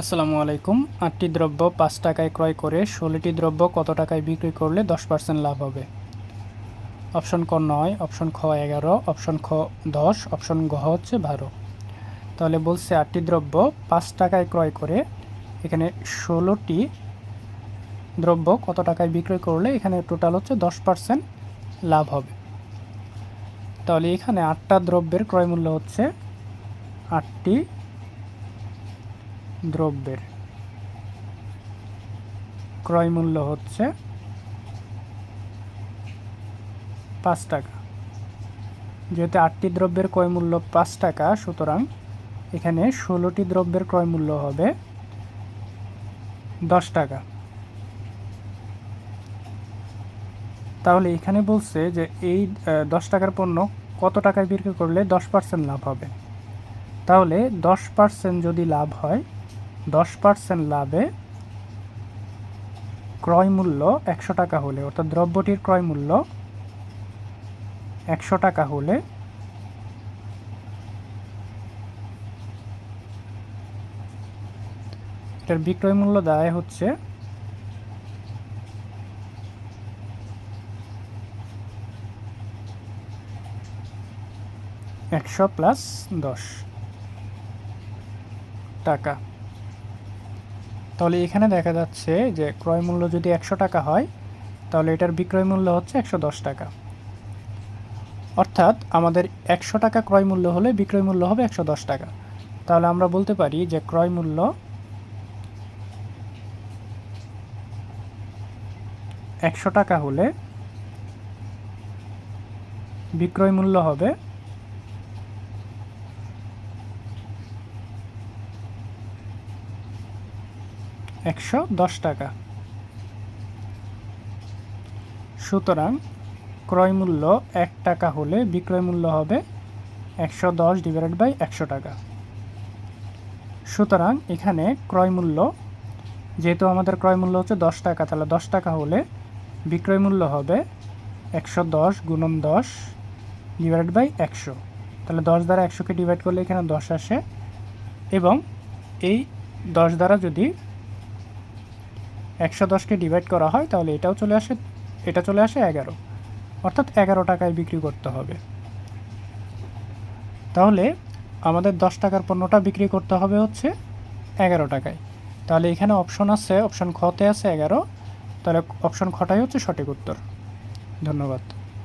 আসসালামু আলাইকুম। আটটি দ্রব্য পাঁচ টাকায় ক্রয় করে ষোলোটি দ্রব্য কত টাকায় বিক্রি করলে দশ পার্সেন্ট লাভ হবে? অপশন ক নয়, অপশন খ এগারো, অপশন খ দশ, অপশন ঘ হচ্ছে বারো। তাহলে বলছে আটটি দ্রব্য পাঁচ টাকায় ক্রয় করে এখানে ষোলোটি দ্রব্য কত টাকায় বিক্রয় করলে এখানে টোটাল হচ্ছে দশ পার্সেন্ট লাভ হবে। তাহলে এখানে আটটা দ্রব্যের ক্রয় মূল্য হচ্ছে আটটি দ্রব্যের ক্রয় মূল্য হচ্ছে পাঁচ টাকা। যেহেতু আটটি দ্রব্যের ক্রয় মূল্য পাঁচ টাকা, সুতরাং এখানে ষোলোটি দ্রব্যের ক্রয় মূল্য হবে দশ টাকা। তাহলে এখানে বলছে যে এই দশ টাকার পণ্য কত টাকায় বিক্রি করলে দশ পার্সেন্ট লাভ হবে? তাহলে দশ পার্সেন্ট যদি লাভ হয় দশ পার্সেন্ট লাভে ক্রয় মূল্য একশো টাকা হলে, অর্থাৎ দ্রব্যটির ক্রয় মূল্য একশো টাকা হলে এটার বিক্রয় মূল্য দায় হচ্ছে একশো প্লাস দশ টাকা। তাহলে এখানে দেখা যাচ্ছে যে ক্রয় মূল্য যদি একশো টাকা হয়, তাহলে এটার বিক্রয় মূল্য হচ্ছে একশো দশ টাকা। অর্থাৎ আমাদের একশো টাকা ক্রয় মূল্য হলে বিক্রয় মূল্য হবে একশো দশ টাকা। তাহলে আমরা বলতে পারি যে ক্রয় মূল্য একশো টাকা হলে বিক্রয় মূল্য হবে একশো দশ টাকা। সুতরাং ক্রয় মূল্য এক টাকা হলে বিক্রয় মূল্য হবে একশো দশ বাই একশো টাকা। সুতরাং এখানে ক্রয় মূল্য, যেহেতু আমাদের ক্রয় মূল্য হচ্ছে দশ টাকা, তাহলে দশ টাকা হলে বিক্রয় মূল্য হবে একশো দশ গুণন দশ ডিভাইডেড বাই একশো। তাহলে দশ দ্বারা একশোকে ডিভাইড করলে এখানে দশ আসে। এবং এই দশ দ্বারা যদি একশো দশকে ডিভাইড করা হয়, তাহলে এটাও চলে আসে, এটা চলে আসে এগারো। অর্থাৎ এগারো টাকায় বিক্রি করতে হবে। তাহলে আমাদের দশ টাকার পণ্যটা বিক্রি করতে হবে হচ্ছে এগারো টাকায়। তাহলে এখানে অপশন আছে অপশন খতে আছে এগারো। তাহলে অপশন খটাই হচ্ছে সঠিক উত্তর। ধন্যবাদ।